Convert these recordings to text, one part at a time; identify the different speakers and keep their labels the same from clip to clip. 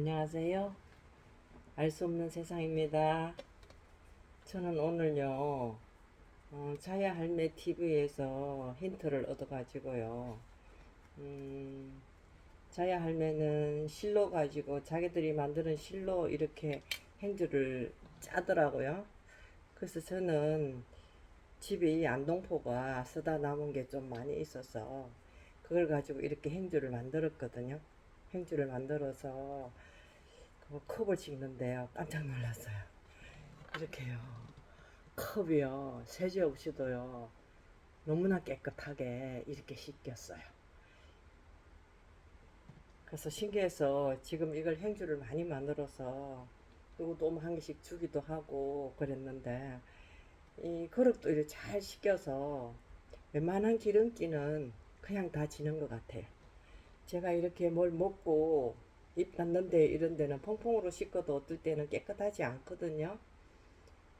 Speaker 1: 안녕하세요. 알 수 없는 세상입니다. 저는 오늘요, 어, 자야 할매 TV에서 힌트를 얻어가지고요. 음, 자야 할매는 실로 가지고 자기들이 만드는 실로 이렇게 행주를 짜더라고요. 그래서 저는 집에 이 안동포가 쓰다 남은 게 좀 많이 있어서 그걸 가지고 이렇게 행주를 만들었거든요. 행주를 만들어서 그 컵을 찍는데요. 깜짝 놀랐어요. 이렇게요. 컵이요. 세제 없이도요. 너무나 깨끗하게 이렇게 씻겼어요. 그래서 신기해서 지금 이걸 행주를 많이 만들어서 그리고 또한 개씩 주기도 하고 그랬는데 이 그릇도 이렇게 잘 씻겨서 웬만한 기름기는 그냥 다 지는 것 같아요. 제가 이렇게 뭘 먹고 입 닿는데 이런 데는 퐁퐁으로 씻어도 어떨 때는 깨끗하지 않거든요.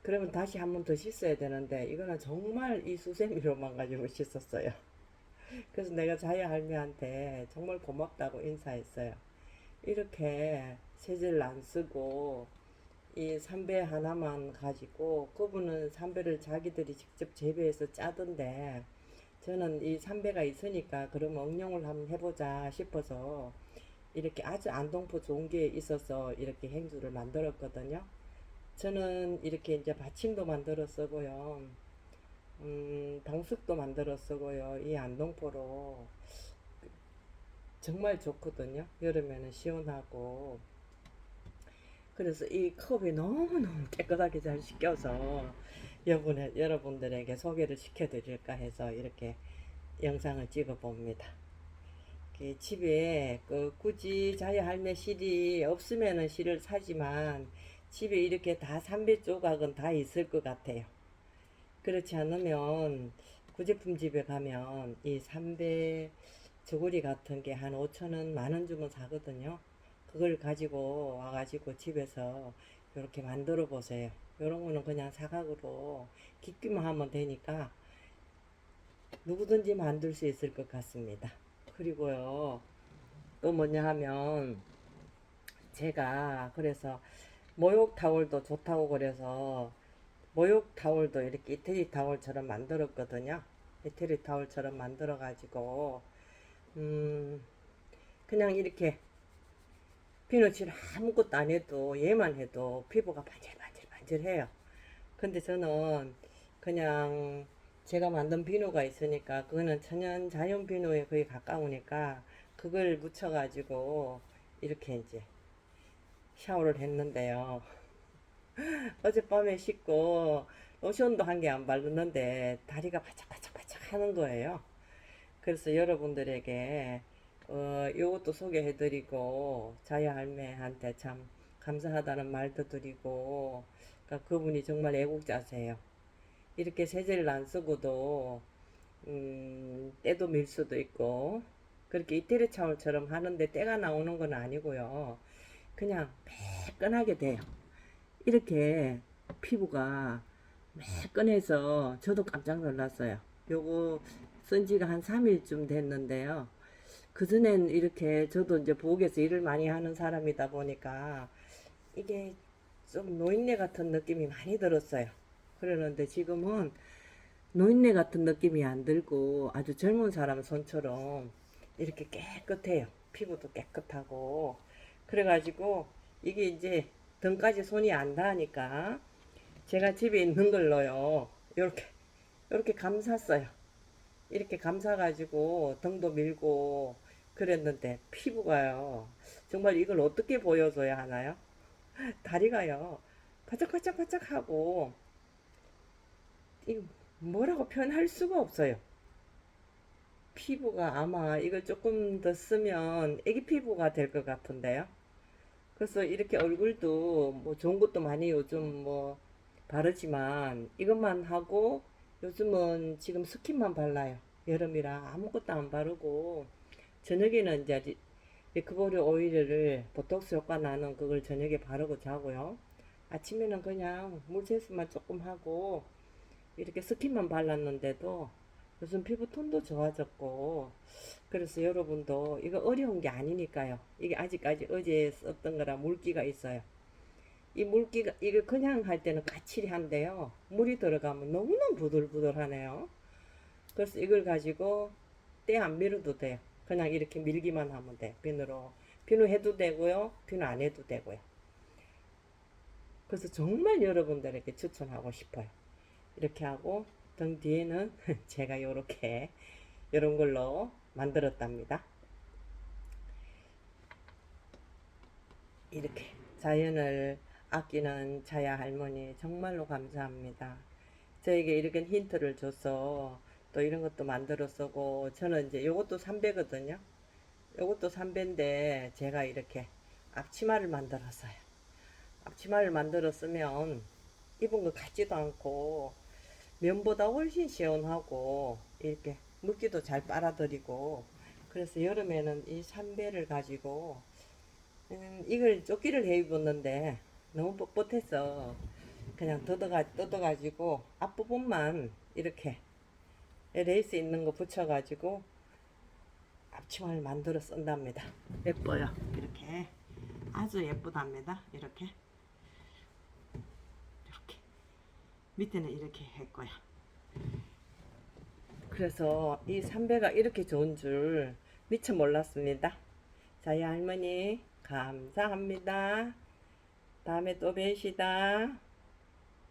Speaker 1: 그러면 다시 한 번 더 씻어야 되는데 이거는 정말 이 수세미로만 가지고 씻었어요. 그래서 내가 자야 할매한테 정말 고맙다고 인사했어요. 이렇게 세제를 안 쓰고 이 삼배 하나만 가지고 그분은 삼배를 자기들이 직접 재배해서 짜던데 저는 이 삼배가 있으니까 그럼 응용을 한번 해보자 싶어서 이렇게 아주 안동포 좋은 게 있어서 이렇게 행주를 만들었거든요. 저는 이렇게 이제 받침도 만들어 쓰고요. 음, 방석도 만들어 쓰고요. 이 안동포로 정말 좋거든요. 여름에는 시원하고. 그래서 이 컵이 너무너무 깨끗하게 잘 씻겨서 여러분의, 여러분들에게 소개를 시켜드릴까 해서 이렇게 영상을 찍어 봅니다. 그 집에 그 굳이 자야 할매 실이 없으면은 실을 사지만 집에 이렇게 다 삼배 조각은 다 있을 것 같아요. 그렇지 않으면 구제품 집에 가면 이 삼배 저고리 같은 게한 5천원, 만 원 주면 사거든요. 그걸 가지고 와가지고 집에서 이렇게 만들어 보세요. 이런 거는 그냥 사각으로 깃기만 하면 되니까 누구든지 만들 수 있을 것 같습니다. 그리고요, 또 뭐냐 하면 제가 그래서 모욕 타월도 좋다고 그래서 모욕 타월도 이렇게 이태리 타월처럼 만들었거든요. 이태리 타월처럼 만들어 가지고 음 그냥 이렇게 비누칠 아무것도 안 해도 얘만 해도 피부가 반질반질반질해요. 근데 저는 그냥 제가 만든 비누가 있으니까 그거는 천연 자연 비누에 거의 가까우니까 그걸 묻혀가지고 이렇게 이제 샤워를 했는데요. 어젯밤에 씻고 로션도 한 개 안 바르는데 다리가 바짝바짝바짝 하는 거예요. 그래서 여러분들에게 어, 요것도 소개해드리고 자야 할매한테 참 감사하다는 말도 드리고 그러니까 그분이 정말 애국자세요. 이렇게 세제를 안 쓰고도 음, 때도 밀 수도 있고 그렇게 이태리 차올처럼 하는데 때가 나오는 건 아니고요. 그냥 매끈하게 돼요. 이렇게 피부가 매끈해서 저도 깜짝 놀랐어요. 요거 쓴 지가 한 3일쯤 됐는데요. 그전엔 이렇게 저도 이제 부엌에서 일을 많이 하는 사람이다 보니까 이게 좀 노인네 같은 느낌이 많이 들었어요. 그러는데 지금은 노인네 같은 느낌이 안 들고 아주 젊은 사람 손처럼 이렇게 깨끗해요. 피부도 깨끗하고. 그래가지고 이게 이제 등까지 손이 안 닿으니까 제가 집에 있는 걸로요. 이렇게, 이렇게 감쌌어요. 이렇게 감싸가지고 등도 밀고 그랬는데 피부가요. 정말 이걸 어떻게 보여줘야 하나요? 다리가요. 바짝바짝바짝하고 이 뭐라고 표현할 수가 없어요. 피부가 아마 이걸 조금 더 쓰면 애기 피부가 될 것 같은데요. 그래서 이렇게 얼굴도 뭐 좋은 것도 많이 요즘 뭐 바르지만 이것만 하고 요즘은 지금 스킨만 발라요. 여름이라 아무것도 안 바르고 저녁에는 이제 리크버리 오일을 보톡스 효과 나는 그걸 저녁에 바르고 자고요. 아침에는 그냥 물 세수만 조금 하고 이렇게 스킨만 발랐는데도 요즘 피부 톤도 좋아졌고 그래서 여러분도 이거 어려운 게 아니니까요. 이게 아직까지 어제 썼던 거라 물기가 있어요. 이 물기가 이거 그냥 할 때는 까칠한데요. 물이 들어가면 너무너무 부들부들하네요. 그래서 이걸 가지고 때 안 밀어도 돼요. 그냥 이렇게 밀기만 하면 돼요. 비누로. 비누 해도 되고요. 비누 안 해도 되고요. 그래서 정말 여러분들에게 추천하고 싶어요. 이렇게 하고 등 뒤에는 제가 요렇게 이런 걸로 만들었답니다. 이렇게 자연을 아끼는 자야 할머니 정말로 감사합니다. 저에게 이렇게 힌트를 줘서 또 이런 것도 만들어 쓰고 저는 이제 요것도 삼배거든요. 요것도 삼배인데 제가 이렇게 앞치마를 만들었어요. 앞치마를 만들어 쓰면 입은 것 같지도 않고 면보다 훨씬 시원하고 이렇게 물기도 잘 빨아들이고 그래서 여름에는 이 삼배를 가지고 음, 이걸 조끼를 해 입었는데 너무 뻣뻣해서 그냥 뜯어가, 뜯어가지고 앞부분만 이렇게 레이스 있는 거 붙여가지고 앞치마를 만들어 쓴답니다. 예뻐요. 이렇게 아주 예쁘답니다. 이렇게 이렇게 밑에는 이렇게 했고요. 그래서 이 삼배가 이렇게 좋은 줄 미처 몰랐습니다. 자야 할머니 감사합니다. 다음에 또 뵈시다.